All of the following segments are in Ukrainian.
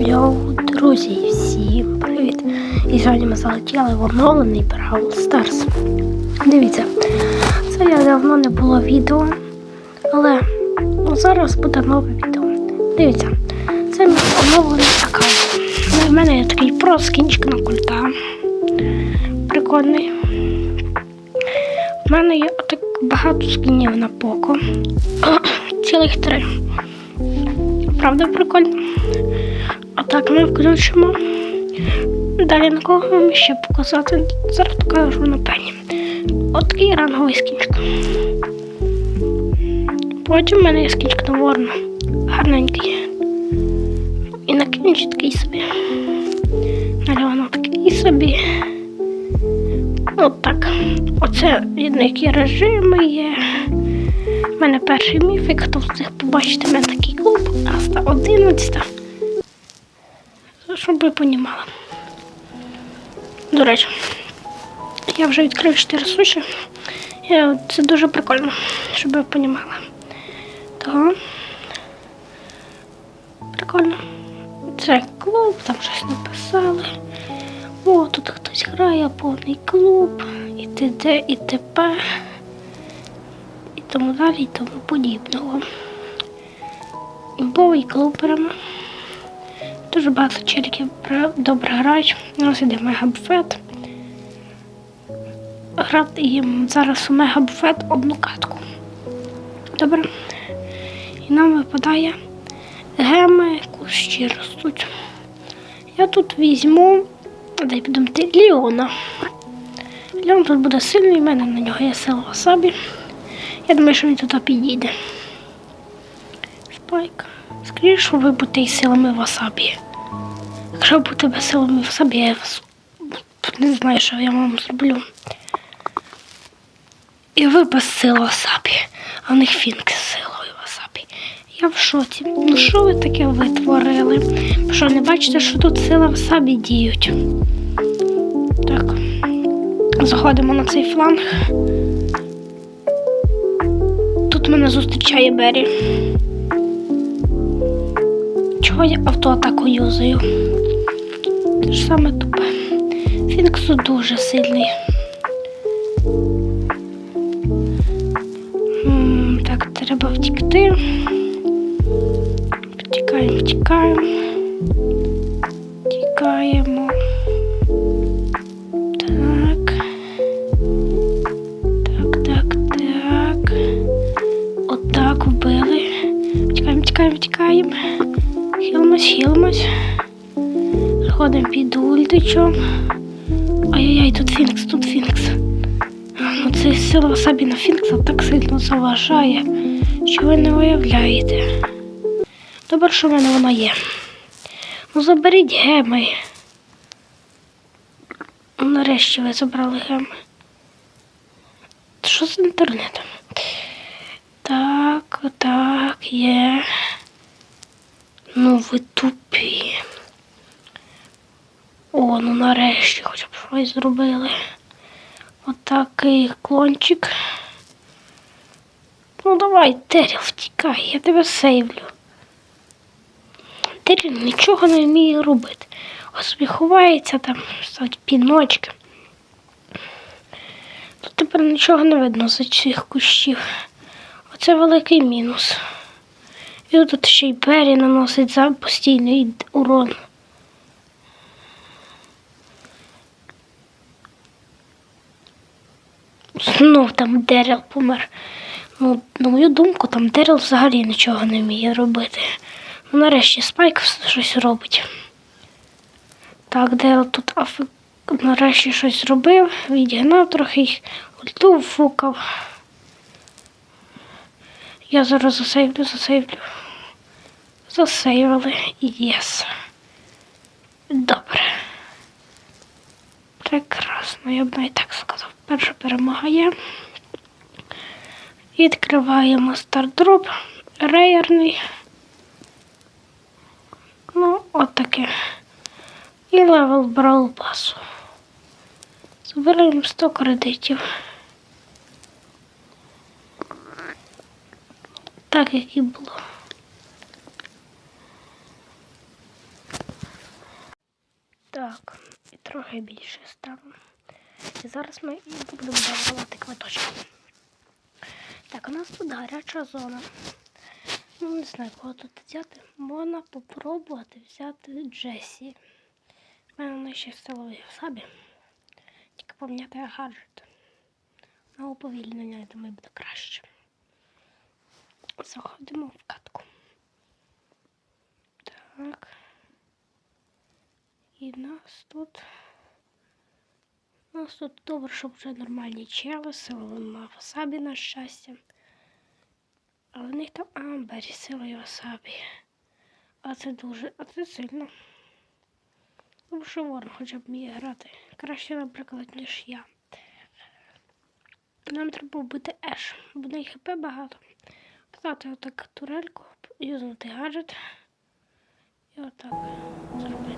Йоу, друзі, всім привіт! І сьогодні ми залетіли в оновлений Brawl Stars. Дивіться, це я давно не було відео, але зараз буде нове відео. Дивіться, це мій оновлений аккаунт. Ну, В мене є такий про скінчик на культа. Прикольний. У мене є так багато скінів на поко. Цілих три. Правда, прикольно. Отак ми включимо. Далі на кого вам ще показати. Зараз покажу на пені. От такий ранговий скінчик. Потім в мене є скінчик на ворона. Гарненький. І на кінчі такий собі. Далі воно такий собі. От так. Оце які режими є. У мене перший міфік, хто встиг побачити в мене такий клуб, Аста 11. Щоб ви понімали. До речі, я вже відкрив 4 суші. Я, це дуже прикольно, щоб ви понімали. То прикольно. Це клуб, там щось написали. О, тут хтось грає, повний клуб, і т.д. і т.п. І тому далі, і тому подібного. Імбовий клуб беремо. Дуже багато челіків добре грають. У нас іде мегабуфет. Грати їм зараз у мегабуфет одну катку. Добре. І нам випадає геми, кущі ростуть. Я тут візьму, де підемо Ліона. Леон тут буде сильний, в мене на нього є сила васабі. Я думаю, що він туди підійде. Спайк. Скоріше, що ви будете із силами васабі. Якщо будете без силами васабі, я вас не знаю, що я вам зроблю. І ви без сили васабі, а в них фінк з силою васабі. Я в шоці. Ну що ви таке витворили? Ви Що не бачите, що тут сила васабі діють? Так. Заходимо на цей фланг. Тут мене зустрічає Бері. Чого я автоатаку юзаю? Те ж саме тупе. Фінксу дуже сильний. Так, треба втікти. Втікаємо, втікаємо. Втікаємо. Так. Так, так, так. Отак вбили. Втікаємо, втікаємо, втікаємо. Хілимось, хілимось. Заходимо під ультичом. Ай-яй-яй, тут Фінкс, тут Фінкс. Ну це сила собі на Фінкса так сильно заважає, що ви не уявляєте. Добре, що в мене вона є. Ну заберіть геми. Нарешті ви забрали геми. Що з інтернетом? Так, так, є. Ви тупі. О, ну нарешті хоча б щось зробили. Отакий клончик. Ну давай, Теріл, втікай, я тебе сейвлю. Теріл нічого не вміє робити. Ось ховається там, ставить піночки. Тут тепер нічого не видно з цих кущів. Оце великий мінус. І тут ще й Бері наносить за постійний урон. Знов там Дерел помер. Ну, на мою думку, там Дерел взагалі нічого не вміє робити. Ну, нарешті Спайк щось робить. Так, Дерел тут афи... нарешті щось зробив, відігнав трохи їх, ульту фукав. Я зараз засейвлю, засейвлю. Засейвили. Єс. Добре. Прекрасно, я б навіть так сказав. Перша перемога є. Відкриваємо стардроп. Рейерний. Ну, от таке. І левел Brawl пасу. Збираємо 100 кредитів. Так, як і було. Так, і трохи більше ставимо. І зараз ми будемо давати квиточки. Так, у нас тут гаряча зона. Ну, не знаю, кого тут взяти. Можна попробувати взяти Джесі. У мене ще силовий в собі. Тільки поміняти гаджет. На уповільнення, я думаю, буде краще. Заходимо в катку. Так. І нас тут. Нас тут добре, щоб вже нормальні чели, силовим васабі, на щастя. А в них там амбері, силою васабі. А це дуже, а це сильно. Тому що ворон хоча б вміє грати. Краще, наприклад, ніж я. Нам треба вбити Еш, бо неї хп багато. Поставити отак турельку, юзнути гаджет. І отак зробити.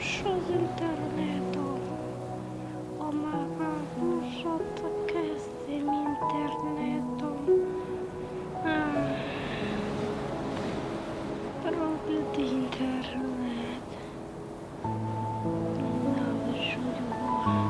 Що з інтернетом? О, мама, ну що таке з цим інтернетом? Проклятий інтернет. Ненавиджу його.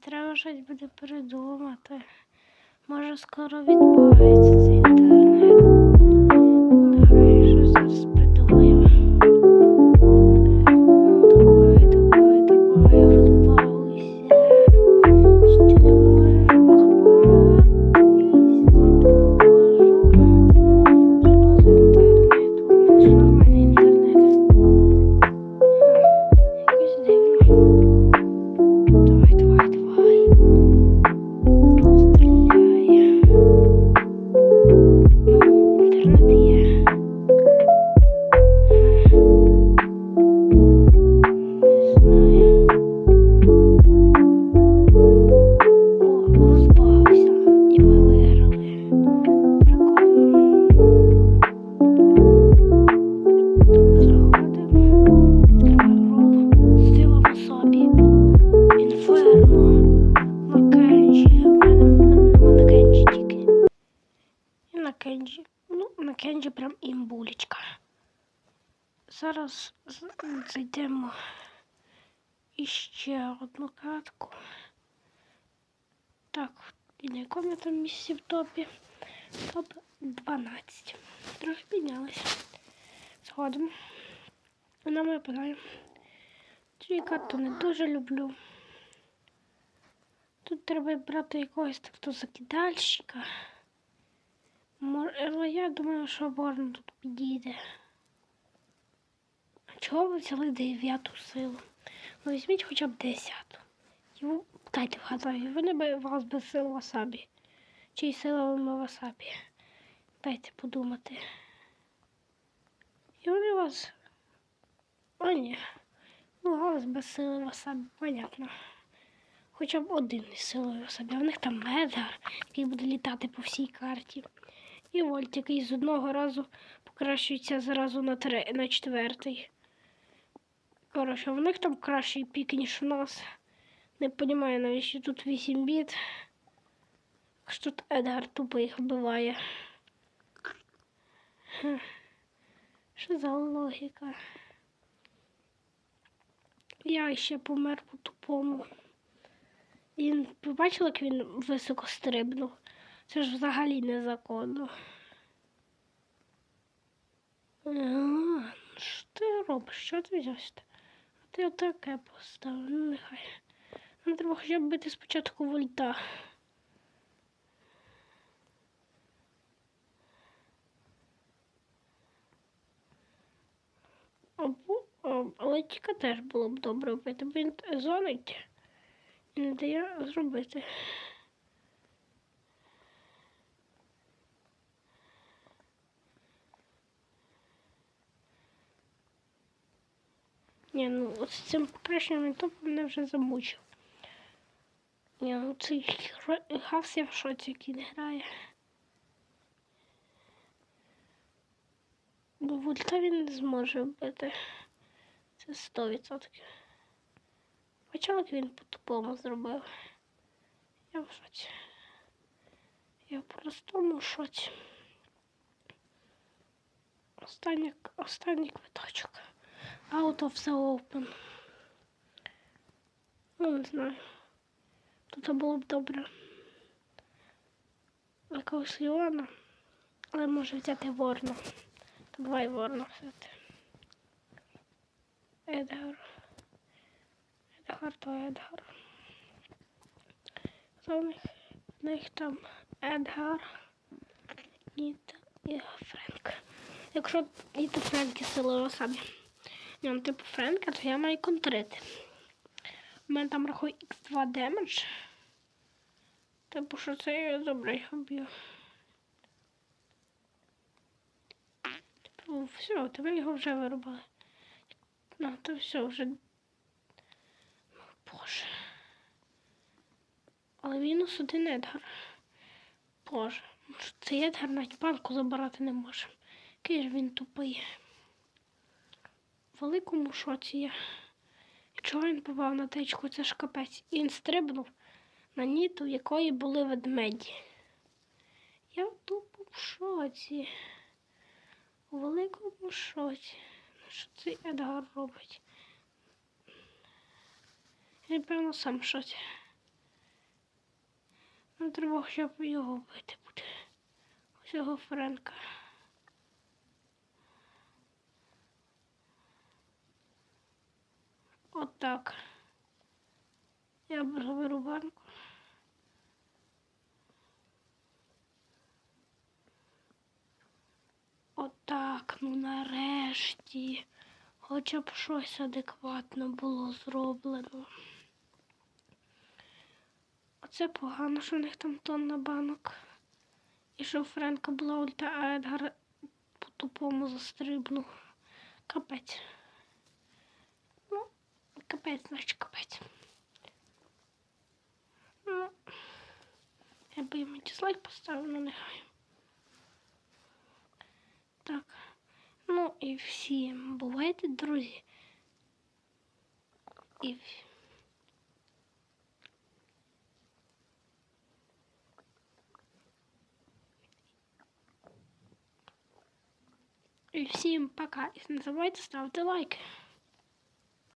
Треба щось буде придумати. Може, скоро відбувається цей інтернет. Іще одну катку. Так, і на якому я там місці в топі? Топ 12. Трохи піднялися. Згодом. Вона моя питає. Цю карту не дуже люблю. Тут треба брати якогось тобто закидальщика. Але я думаю, що Борн тут підійде. А чого ви взяли дев'яту силу? Візьміть хоча б десяту. Йому дайте вгадаю, вони би вас без сил васабі. Чи й силами васабі. Дайте подумати. І вони вас. О, ні. Ну, голос без сили васабі, понятно. Хоча б один із силою васабі. В них там медгар, який буде літати по всій карті. І вольт, який з одного разу покращується зразу на, три, на четвертий. Коротше, в них там кращий пік, ніж у нас. Не розумію, навіщо тут 8 біт. Що тут Едгар тупо їх вбиває. Що за логіка? Я ще помер по тупому. Він- ви як він високо стрибнув? Це ж взагалі незаконно. А, ну що ти робиш? Що ти взявся? А ти отаке поставив, ну нехай. Нам треба хоча б бити спочатку вольта. Або, але тільки теж було б добре вбити, бо він зонить і не дає зробити. Ні, ну от з цим попереднім топом мене вже замучив. Ні, ну цей гавс я в шоці, як він грає. Бо вульта він не зможе вбити. Це 100%. Бачила, як він по-тупому зробив. Я в шоці. Я в простому шоці. Останній, останній квиточок. Out of the open. Ну, не знаю. Тут було б добре. Якогось Леона. Але може взяти Ворна. То давай Ворна взяти. Едгар. Едгар то Едгар. Хто в них? В них там Едгар, Ніта і Френк. Якщо Ніта Френк і силова самі. Ну, типу Френка, то я маю контрити. У мене там рахує X2 демедж. Типу, що це я добре б'ю. Типу, все, тебе його вже вирубали. Ну, то все вже. Боже. Але мінус один Едгар. Боже, цей Едгар навіть банку забирати не може. Який ж він тупий. Великому шоці я. Чого він попав на течку, це ж капець. І він стрибнув на ніту, в якої були ведмеді. Я тупо в шоці. У великому шоці. Ну, Що цей Едгар робить? Я, напевно, сам в шоці. Ну, треба хоча б його вбити буде. Ось його Френка. Отак. Я беру банку. Отак, ну нарешті. Хоча б щось адекватно було зроблено. Оце погано, що в них там тонна банок. І що у Френка була ульта, а Едгар по-тупому застрибнув. Капець. Ну, капець, значить капець. Ну, я би йому дизлайк поставив, ну нехай. Так. Ну і всім бувайте, друзі. І всім. І всім пока. І не забувайте ставити лайки.